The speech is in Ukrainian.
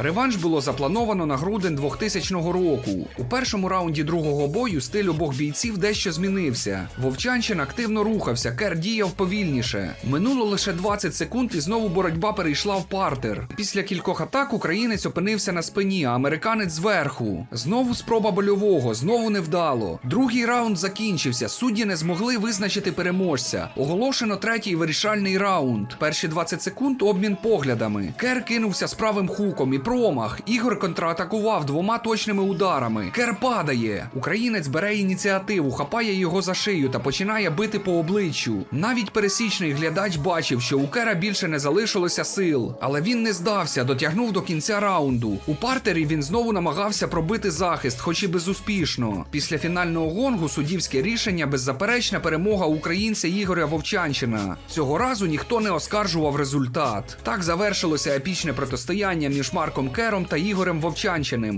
Реванш було заплановано на грудень 2000 року. У першому раунді другого бою стиль обох бійців дещо змінився. Вовчанчин активно рухався, Кер діяв повільніше. Минуло лише 20 секунд, і знову боротьба перейшла в партер. Після кількох атак українець опинився на спині, а американець зверху. Знову спроба больового, знову невдало. Другий раунд закінчився. Судді не змогли визначити переможця. Оголошено третій вирішальний раунд. Перші 20 секунд обмін поглядами. Кер кинувся з правим хуком і промах. Ігор контратакував двома точними ударами. Кер падає. Українець бере ініціативу, хапає його за шию та починає бити по обличчю. Навіть пересічний глядач бачив, що у Кера більше не залишилося сил. Але він не здався, дотягнув до кінця раунду. У партері він знову намагався пробити захист, хоч і безуспішно. Після фінального гонгу суддівське рішення беззаперечна перемога українця Ігоря Вовчанчина. Цього разу ніхто не оскаржував результат. Так завершилося епічне протистояння між Марком Кером та Ігорем Вовчанчиним.